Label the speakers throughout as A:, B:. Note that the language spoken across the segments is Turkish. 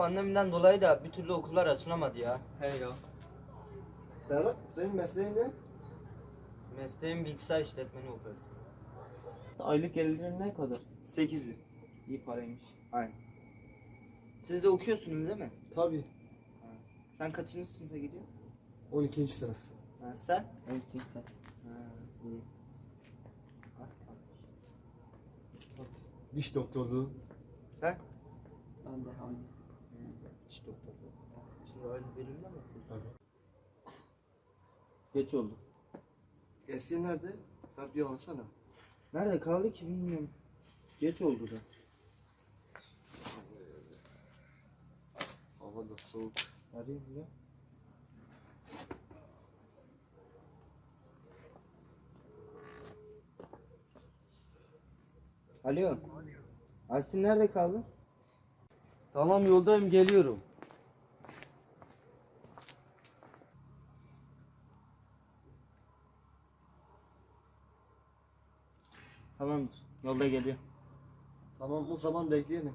A: pandemiden dolayı da bir türlü okullar açılamadı ya.
B: He ya.
C: Senin mesleğin ne?
A: Mesleğim bilgisayar işletmeni okuyorum.
B: Aylık gelirleri ne kadar?
A: 8 bin.
B: İyi paraymış.
A: Aynen. Siz de okuyorsunuz değil mi?
C: Tabii.
A: Sen kaçıncı sınıfa gidiyorsun?
C: 12. sınıf.
A: Ha, sen?
B: Evet kimse.
A: Ha, iyi. Az kalmış.
C: Diş doktorluğu.
A: Sen?
B: Ben de aynı.
A: Diş doktorluğu. Siz öyle bölümde mi.
B: Geç oldu.
C: Esin nerede? Bir alsana.
A: Nerede kaldı ki bilmiyorum. Geç oldu da.
C: Hava da soğuk.
A: Arayayım ya. Alo. Ersin nerede kaldı?
B: Tamam yoldayım geliyorum.
A: Tamamdır. Yolda geliyor.
C: Tamam o zaman bekleyelim.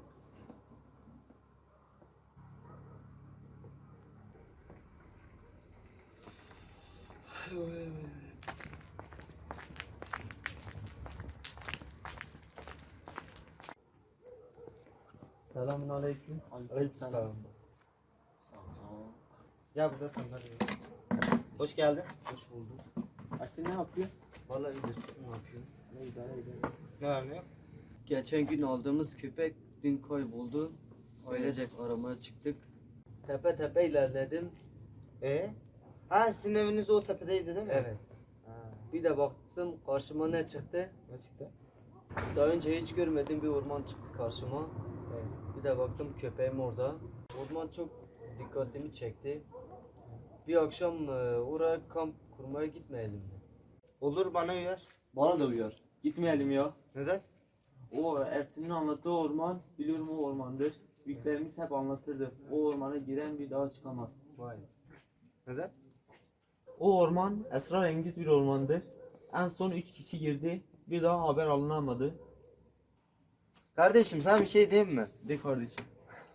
B: Selamun aleyküm.
C: Aleykümselam.
A: Ya burada sandalye. Hoş geldin.
B: Hoş bulduk. Ersin ne yapıyor?
A: Vallahi iyidir. Sen ne yapıyorsun?
B: Ne idare eder.
A: Ne var ne yok?
D: Geçen gün aldığımız köpek dün kayboldu. Ailecek aramaya çıktık. Tepe tepe ilerledim.
A: Ee? Ha sizin eviniz o tepedeydi değil mi?
D: Evet.
A: Ha.
D: Bir de baktım karşıma ne çıktı?
A: Ne çıktı?
D: Daha önce hiç görmediğim bir orman çıktı karşıma. De baktım köpeğim orada. Orman çok dikkatimi çekti. Bir akşam e, oraya kamp kurmaya gitmeyelim mi?
A: Olur bana uyar.
C: Bana da uyar.
B: Gitmeyelim ya.
A: Neden?
B: O Ersin'in anlattığı orman, biliyorum o ormandır. Büyüklerimiz hep anlatırdı. O ormana giren bir daha çıkamaz.
A: Vay. Neden?
B: O orman esrarengiz bir ormandır. En son 3 kişi girdi. Bir daha haber alınamadı.
A: Kardeşim sana bir şey diyeyim mi?
B: De kardeşim.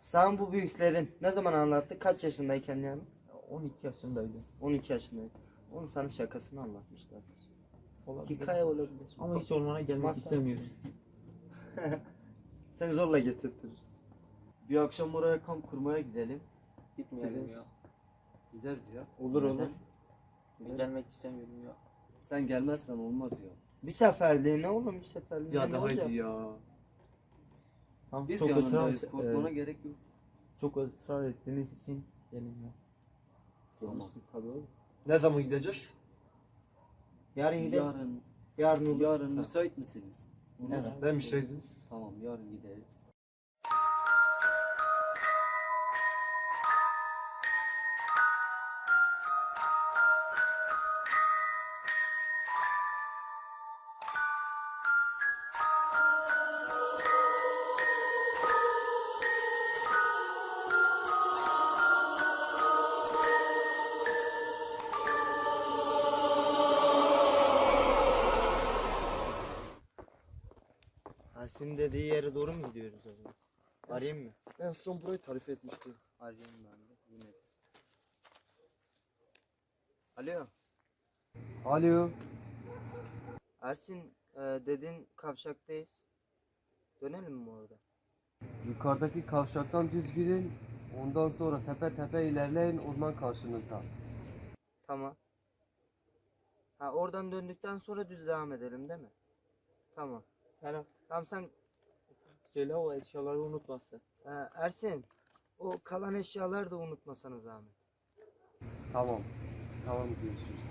A: Sen bu büyüklerin ne zaman anlattı? Kaç yaşındayken yani?
B: 12 yaşındaydı.
A: 12 yaşındaydı. Onun sana şakasını anlatmışlar.
B: Olabilir.
A: Hikaye olabilir.
B: Ama hiç ormana gelmek
A: Masal.
B: istemiyoruz.
A: Seni zorla getirtiriz.
D: Bir akşam oraya kamp kurmaya gidelim.
B: Gitmeyelim ya.
C: Giderdi ya.
A: Olur
B: Neden?
A: olur.
B: Ben gelmek istemiyorum ya.
D: Sen gelmezsen olmaz ya.
A: Bir seferliğine oğlum bir seferliğine
C: Ya
A: ne
C: da
A: olacak?
C: haydi ya.
B: Tamam,
D: Biz
B: çok
D: yanındayız.
B: ısrar,
D: Korkmana
B: e,
D: gerek yok.
B: çok ısrar ettiğiniz için gelin ya.
A: Gelirsin tabii oğlum.
C: Ne zaman gideceğiz?
A: Yarın gidelim.
D: Yarın,
A: Yarın olur.
D: yarın müsait misiniz? Olur.
C: Bir şeydim.
D: Tamam yarın gideriz.
A: Dediği yere doğru mu gidiyoruz acaba? Arayayım mı?
C: En son burayı tarif etmişti.
A: Arayayım ben de. Yine. Alo.
D: Alo.
A: Ersin e, dedin kavşaktayız. Dönelim mi orada?
D: Yukarıdaki kavşaktan düz gidin. Ondan sonra tepe tepe ilerleyin orman karşınızda.
A: Tamam. Ha oradan döndükten sonra düz devam edelim değil mi? Tamam.
B: Ferhat
A: Tamam sen
B: söyle o eşyaları unutmasın.
A: e, Ersin o kalan eşyaları da unutmasana zahmet.
D: Tamam. Tamam görüşürüz.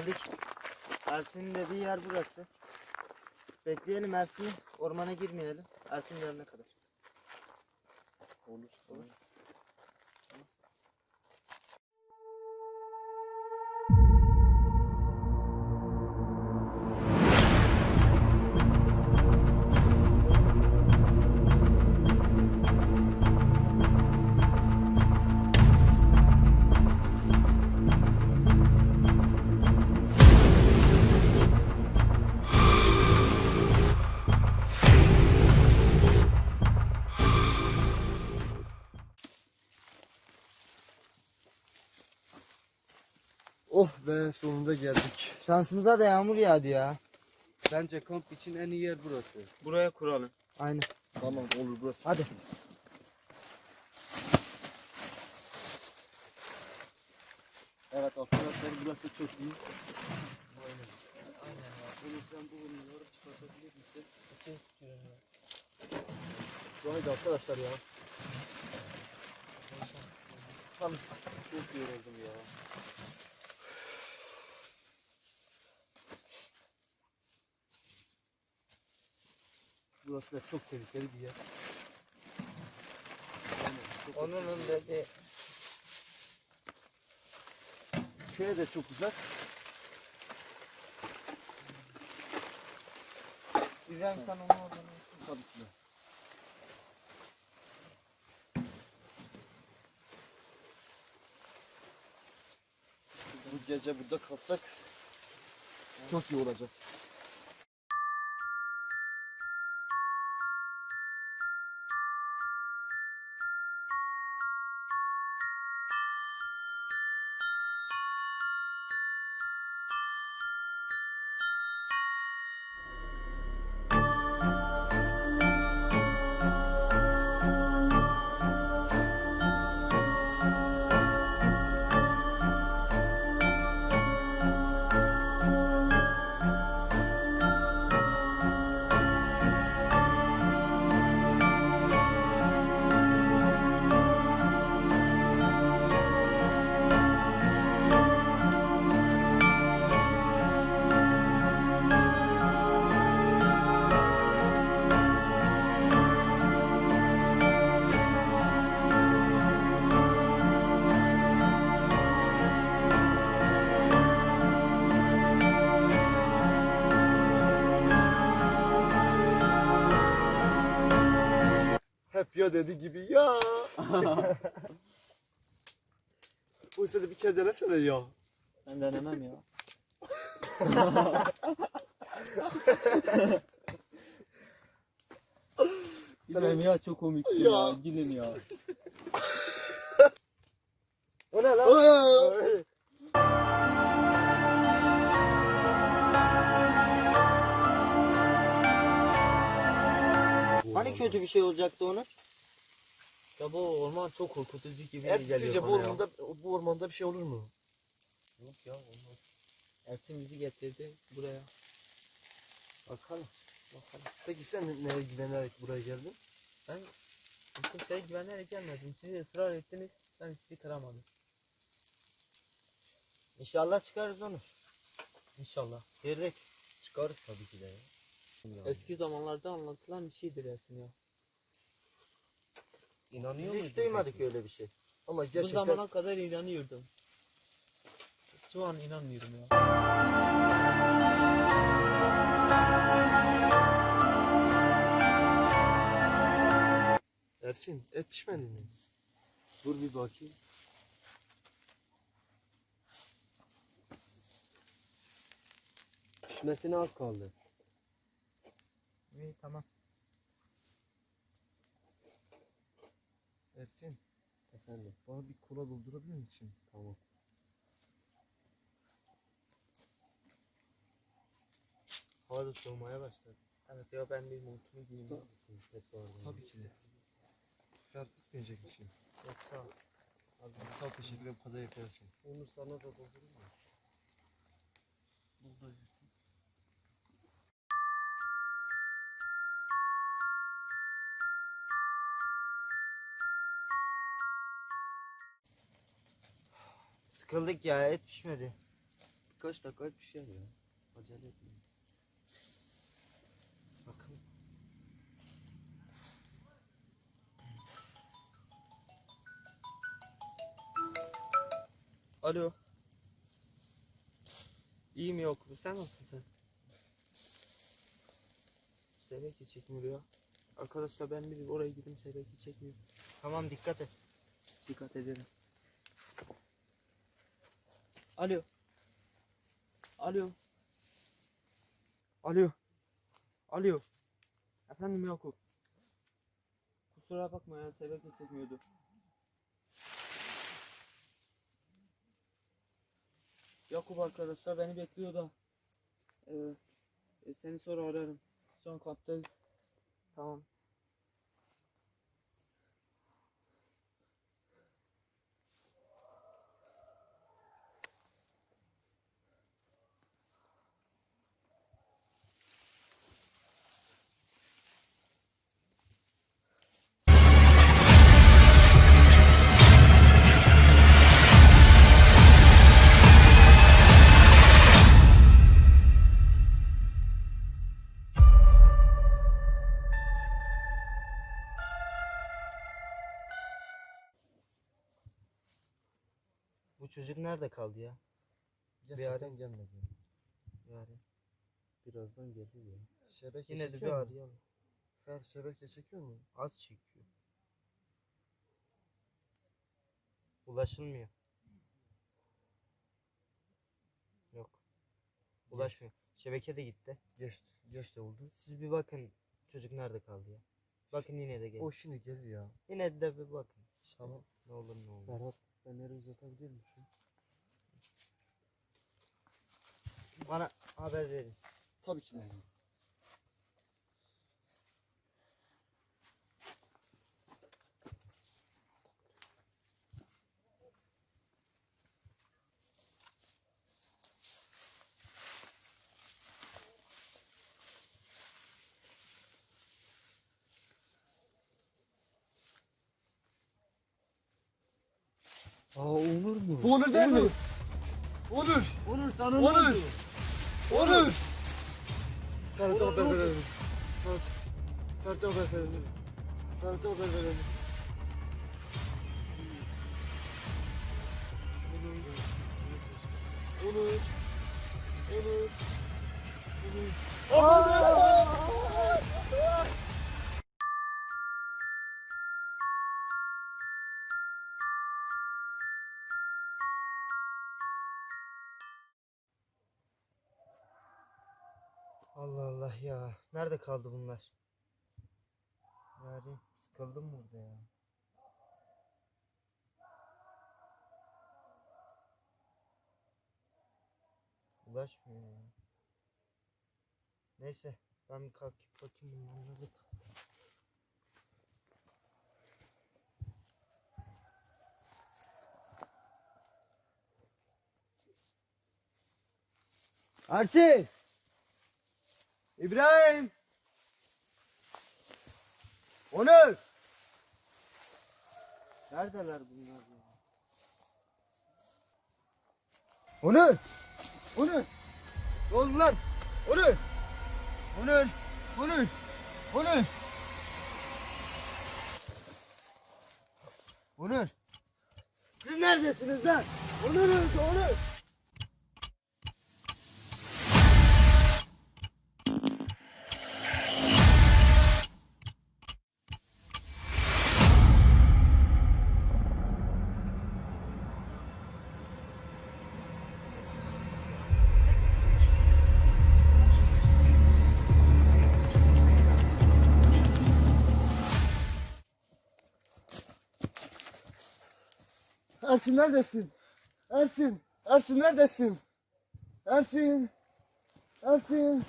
A: Geldik. Ersin'in dediği yer burası. Bekleyelim Ersin'i. Ormana girmeyelim. Ersin gelene kadar.
C: Olur. Olur. Be sonunda geldik.
A: Şansımıza da yağmur yağdı ya.
D: Bence kamp için en iyi yer burası.
B: Buraya kuralım.
A: Aynen.
C: Tamam olur burası.
A: Hadi.
C: Evet arkadaşlar burası çok iyi.
D: Aynen. Aynen ya. Bunu sen bu ürünleri çıkartabilir misin?
B: Şey,
C: Haydi arkadaşlar ya. Tam çok yoruldum ya. Burası da çok tehlikeli bir yer.
A: Onun dedi.
C: Köye de çok uzak.
A: İbrahim sen onu oradan.
C: Tabii ki de. Bu gece burada kalsak çok iyi olacak. Ya dedi gibi ya. Bu ise de bir kere denesene ya.
B: Ben denemem ya. Gülüm ya çok komiksin ya.
C: Ya.
B: Gülüm ya.
A: O ne lan? Hani kötü bir şey olacaktı onun?
B: Ya bu orman çok korkutucu gibi
C: Hep
B: geliyor
C: sizce bu
B: bana ya.
C: ormanda, bu ormanda bir şey olur mu?
B: Yok ya olmaz. Ersin bizi getirdi buraya.
C: Bakalım.
B: Bakalım.
C: Peki sen neye güvenerek buraya geldin?
B: Ben kimseye güvenerek gelmedim. Siz ısrar ettiniz. Ben sizi kıramadım.
A: İnşallah çıkarız onu.
B: İnşallah.
A: Girdik.
D: Çıkarız tabii ki de ya.
B: Eski zamanlarda anlatılan bir şeydir Ersin ya.
D: İnanıyor
A: Biz
D: muydun
A: hiç duymadık
D: peki?
A: öyle bir şey.
C: Ama
B: Bu
C: gerçekten
B: zamana kadar inanıyordum. Şu an inanmıyorum ya.
C: Ersin et pişmedi mi?
D: Dur bir bakayım. Pişmesine az kaldı.
A: İyi tamam.
C: Ersin
D: Efendim.
C: bana bir kola doldurabilir misin?
D: Tamam.
A: Hava da soğumaya başladı.
B: Evet ya ben bir montumu giyeyim.
D: Mı?
C: Tabii ki de. Fark etmeyecek misin?
B: Yoksa
C: Abi sağ ol teşekkür ederim kadar yaparsın.
D: Onu sana da doldurayım mı?
B: buldu
A: Sıkıldık ya et pişmedi.
D: birkaç dakika pişer ya. Acele etmeyin.
A: Bakın.
B: Alo. İyi mi yok mu? Sen nasılsın sen? Sebeki çekmiyor ya. Arkadaşlar ben bir oraya gideyim sebeki çekmiyor.
A: Tamam dikkat et.
B: Dikkat ederim. Alo. Alo. Alo. Alo. Efendim Yakup. Kusura bakma ya sebep çekmiyordu. Yakup arkadaşlar beni bekliyor da. Ee, e, seni sonra ararım. Son kattayız. Tamam.
A: Çocuk nerede kaldı ya?
C: Gerçekten gelmedi.
A: Yani
C: Birazdan gelir ya. Şebeke
A: yine de bir
C: çekiyor mu?
A: arayalım.
C: Fer şebeke çekiyor mu?
A: Az çekiyor. Ulaşılmıyor. Yok. Ulaşmıyor. Şebeke de gitti.
C: Geç, geç de oldu.
A: Siz bir bakın çocuk nerede kaldı ya. Bakın yine de gelir.
C: O şimdi gelir ya.
A: Yine de bir bakın. İşte
C: Tamam.
A: Ne olur ne olur.
C: Ferhat, feneri uzatabilir misin?
A: Bana haber verin.
C: Tabii ki de.
D: Aa Onur mu?
C: Bu Onur değil mi? Onur!
D: Onur sana ne oldu?
C: Onur! Ferhat'a
D: Onur,
C: haber
D: ne oldu?
C: verelim. Ferhat, Ferhat'a haber verelim. Ferhat'a haber verelim. Onur! Onur! Onur! Onur!
A: Allah ya. Nerede kaldı bunlar? Yani sıkıldım burada ya. Ulaşmıyor ya. Neyse ben bir kalkıp bakayım bunlar nerede kaldı. Ersin! İbrahim! Onur! Neredeler bunlar ya? Onur! Onur! Ne oldu lan? Onur! Onur! Onur! Onur! Onur! Siz neredesiniz lan? Onur öldü Onur!
C: Ersin neredesin? Ersin! Ersin neredesin? Ersin! Ersin!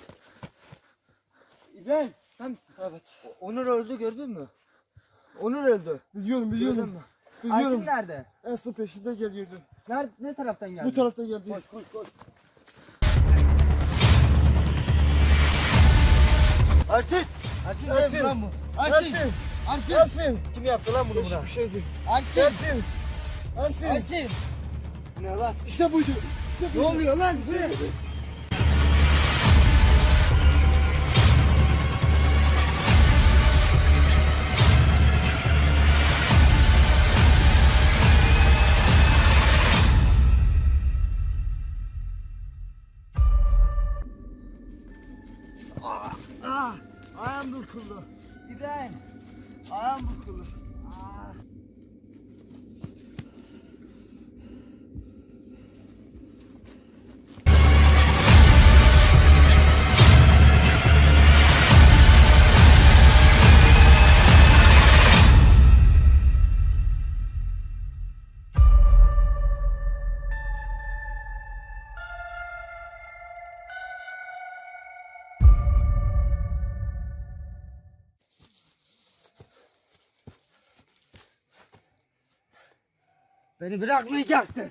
A: İbrahim sen misin?
C: Evet.
A: Onur öldü gördün mü? Onur öldü.
C: Biliyorum
A: Gördün
C: biliyorum.
A: mü?
C: Biliyorum.
A: Ersin nerede?
C: Ersin peşinde geliyordu.
A: Nerede, ne taraftan geldi?
C: Bu tarafta geldi.
A: Koş koş koş. Ersin! Ersin
C: Ersin!
A: değil mi lan bu?
C: Ersin!
A: Ersin!
C: Ersin!
A: Kim yaptı lan bunu buna?
C: Değişik bir şeydi.
A: Ersin!
C: Ersin! Ersin!
A: Ersin! Ne lan?
C: İşte buydu.
A: Ne oluyor lan? Ah, Beni bırakmayacaktı.